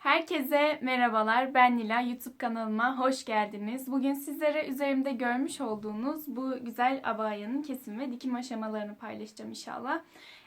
Herkese merhabalar. Ben Nila. YouTube kanalıma hoş geldiniz. Bugün sizlere üzerimde görmüş olduğunuz bu güzel abayanın kesim ve dikim aşamalarını paylaşacağım inşallah.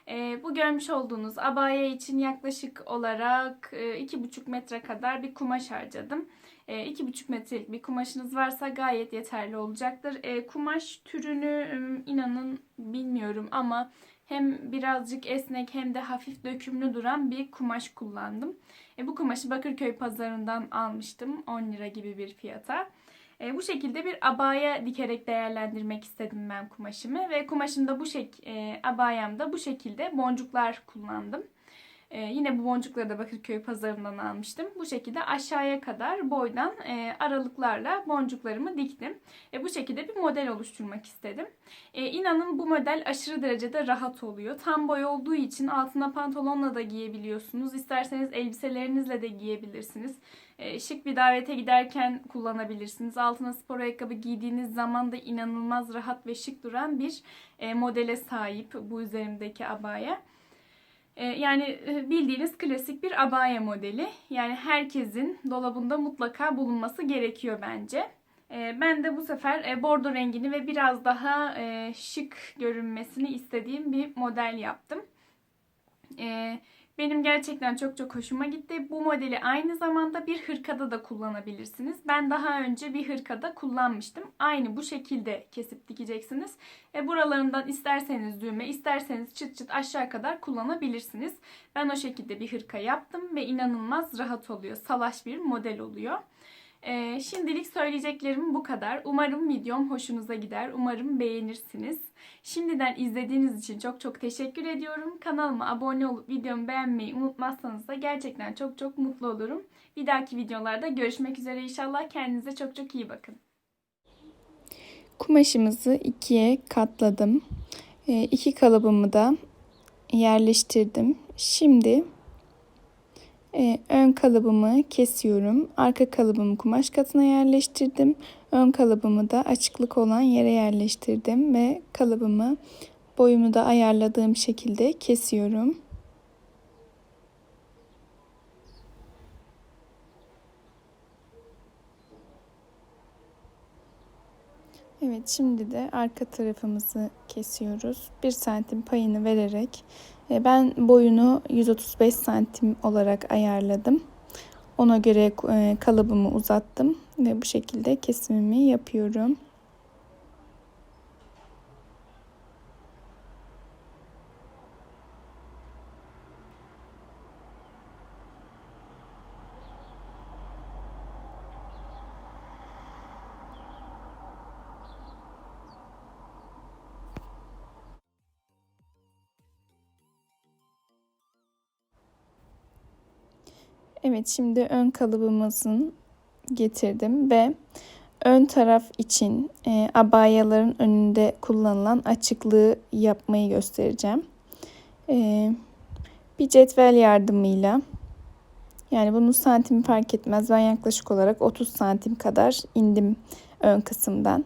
Ee, bu görmüş olduğunuz abaya için yaklaşık olarak e, 2,5 metre kadar bir kumaş harcadım. E, 2,5 metrelik bir kumaşınız varsa gayet yeterli olacaktır. E, kumaş türünü e, inanın bilmiyorum ama hem birazcık esnek hem de hafif dökümlü duran bir kumaş kullandım. E, bu kumaşı Bakırköy pazarından almıştım 10 lira gibi bir fiyata. E, bu şekilde bir abaya dikerek değerlendirmek istedim ben kumaşımı ve kumaşımda bu şek e, abayamda bu şekilde boncuklar kullandım. Ee, yine bu boncukları da Bakırköy pazarından almıştım. Bu şekilde aşağıya kadar boydan e, aralıklarla boncuklarımı diktim. E, bu şekilde bir model oluşturmak istedim. E, inanın bu model aşırı derecede rahat oluyor. Tam boy olduğu için altına pantolonla da giyebiliyorsunuz. İsterseniz elbiselerinizle de giyebilirsiniz. E, şık bir davete giderken kullanabilirsiniz. Altına spor ayakkabı giydiğiniz zaman da inanılmaz rahat ve şık duran bir e, modele sahip bu üzerimdeki abaya. Ee, yani e, bildiğiniz klasik bir abaya modeli. Yani herkesin dolabında mutlaka bulunması gerekiyor bence. Ee, ben de bu sefer e, bordo rengini ve biraz daha e, şık görünmesini istediğim bir model yaptım. Benim gerçekten çok çok hoşuma gitti. Bu modeli aynı zamanda bir hırkada da kullanabilirsiniz. Ben daha önce bir hırkada kullanmıştım. Aynı bu şekilde kesip dikeceksiniz. E buralarından isterseniz düğme, isterseniz çıt çıt aşağı kadar kullanabilirsiniz. Ben o şekilde bir hırka yaptım ve inanılmaz rahat oluyor. Salaş bir model oluyor. Ee, şimdilik söyleyeceklerim bu kadar. Umarım videom hoşunuza gider. Umarım beğenirsiniz. Şimdiden izlediğiniz için çok çok teşekkür ediyorum. Kanalıma abone olup videomu beğenmeyi unutmazsanız da gerçekten çok çok mutlu olurum. Bir dahaki videolarda görüşmek üzere inşallah. Kendinize çok çok iyi bakın. Kumaşımızı ikiye katladım. E, iki kalıbımı da yerleştirdim. Şimdi e, ön kalıbımı kesiyorum. Arka kalıbımı kumaş katına yerleştirdim. Ön kalıbımı da açıklık olan yere yerleştirdim ve kalıbımı boyumu da ayarladığım şekilde kesiyorum. Evet şimdi de arka tarafımızı kesiyoruz. 1 santim payını vererek e, ben boyunu 135 santim olarak ayarladım. Ona göre e, kalıbımı uzattım ve bu şekilde kesimimi yapıyorum. Evet şimdi ön kalıbımızın getirdim ve ön taraf için e, abayaların önünde kullanılan açıklığı yapmayı göstereceğim. E, bir cetvel yardımıyla yani bunun santimi fark etmez. Ben yaklaşık olarak 30 santim kadar indim ön kısımdan.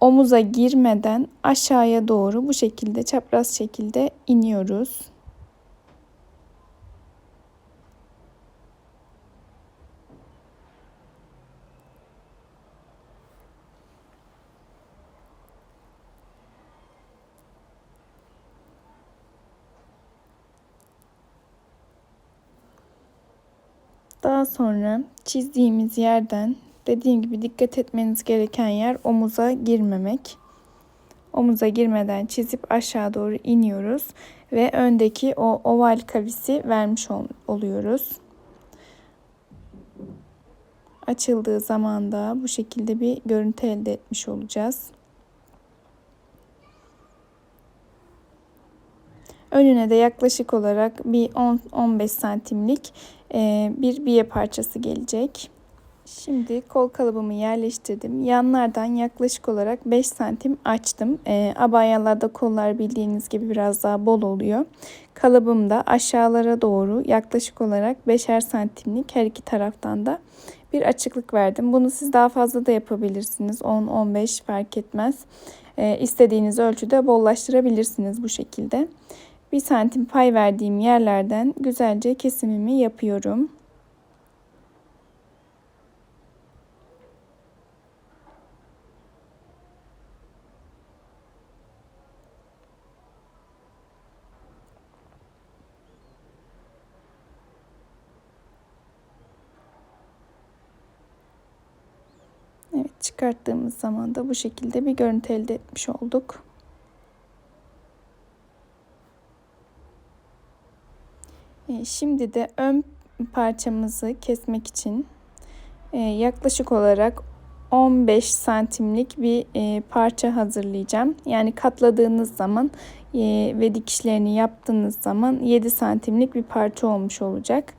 Omuza girmeden aşağıya doğru bu şekilde çapraz şekilde iniyoruz. Daha sonra çizdiğimiz yerden dediğim gibi dikkat etmeniz gereken yer omuza girmemek. Omuza girmeden çizip aşağı doğru iniyoruz ve öndeki o oval kavisi vermiş ol oluyoruz. Açıldığı zaman da bu şekilde bir görüntü elde etmiş olacağız. Önüne de yaklaşık olarak bir 10-15 santimlik e, bir biye parçası gelecek. Şimdi kol kalıbımı yerleştirdim. Yanlardan yaklaşık olarak 5 santim açtım. E, abayalarda kollar bildiğiniz gibi biraz daha bol oluyor. Kalıbım da aşağılara doğru yaklaşık olarak 5'er santimlik her iki taraftan da bir açıklık verdim. Bunu siz daha fazla da yapabilirsiniz. 10-15 fark etmez. E, istediğiniz ölçüde bollaştırabilirsiniz bu şekilde. 1 santim pay verdiğim yerlerden güzelce kesimimi yapıyorum. Evet çıkarttığımız zaman da bu şekilde bir görüntü elde etmiş olduk. Şimdi de ön parçamızı kesmek için e, yaklaşık olarak 15 santimlik bir e, parça hazırlayacağım. Yani katladığınız zaman e, ve dikişlerini yaptığınız zaman 7 santimlik bir parça olmuş olacak.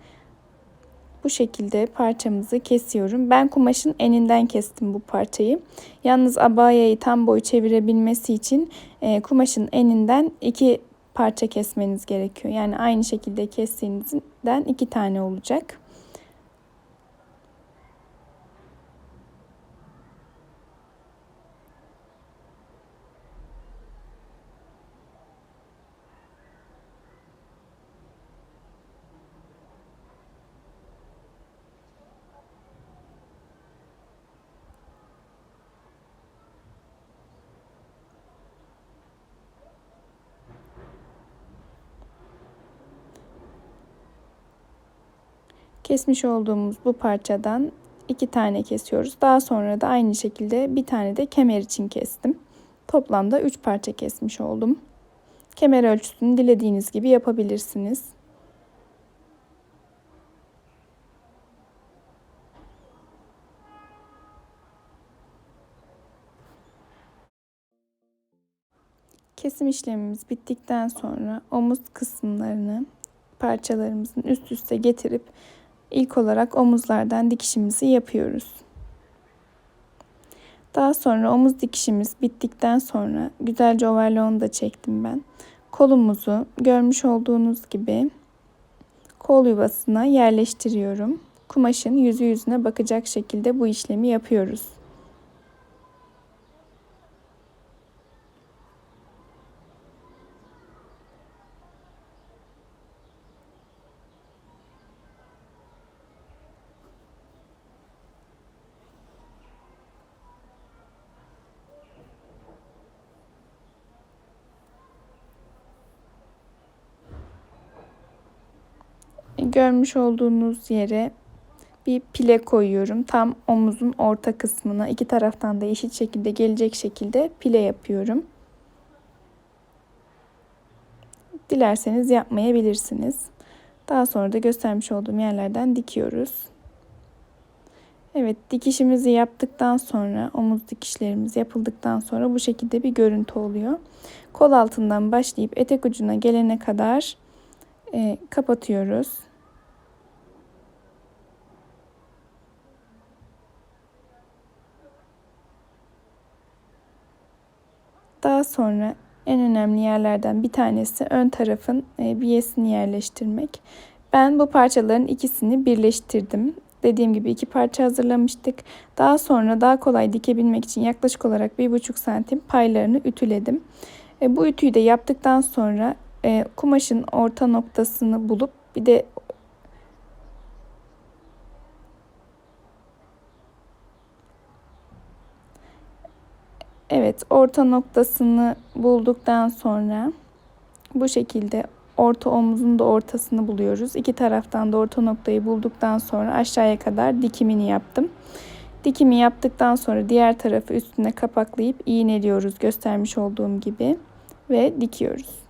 Bu şekilde parçamızı kesiyorum. Ben kumaşın eninden kestim bu parçayı. Yalnız abayayı tam boy çevirebilmesi için kumaşın eninden iki parça kesmeniz gerekiyor. Yani aynı şekilde kestiğinizden iki tane olacak. Kesmiş olduğumuz bu parçadan iki tane kesiyoruz. Daha sonra da aynı şekilde bir tane de kemer için kestim. Toplamda üç parça kesmiş oldum. Kemer ölçüsünü dilediğiniz gibi yapabilirsiniz. Kesim işlemimiz bittikten sonra omuz kısımlarını parçalarımızın üst üste getirip ilk olarak omuzlardan dikişimizi yapıyoruz. Daha sonra omuz dikişimiz bittikten sonra güzelce overlock'unu da çektim ben. Kolumuzu görmüş olduğunuz gibi kol yuvasına yerleştiriyorum. Kumaşın yüzü yüzüne bakacak şekilde bu işlemi yapıyoruz. Görmüş olduğunuz yere bir pile koyuyorum. Tam omuzun orta kısmına iki taraftan da eşit şekilde gelecek şekilde pile yapıyorum. Dilerseniz yapmayabilirsiniz. Daha sonra da göstermiş olduğum yerlerden dikiyoruz. Evet dikişimizi yaptıktan sonra omuz dikişlerimiz yapıldıktan sonra bu şekilde bir görüntü oluyor. Kol altından başlayıp etek ucuna gelene kadar e, kapatıyoruz. Daha sonra en önemli yerlerden bir tanesi ön tarafın e, biyesini yerleştirmek. Ben bu parçaların ikisini birleştirdim. Dediğim gibi iki parça hazırlamıştık. Daha sonra daha kolay dikebilmek için yaklaşık olarak 1,5 santim paylarını ütüledim. E, bu ütüyü de yaptıktan sonra e, kumaşın orta noktasını bulup bir de Evet, orta noktasını bulduktan sonra bu şekilde orta omuzun da ortasını buluyoruz. İki taraftan da orta noktayı bulduktan sonra aşağıya kadar dikimini yaptım. Dikimi yaptıktan sonra diğer tarafı üstüne kapaklayıp iğneliyoruz göstermiş olduğum gibi ve dikiyoruz.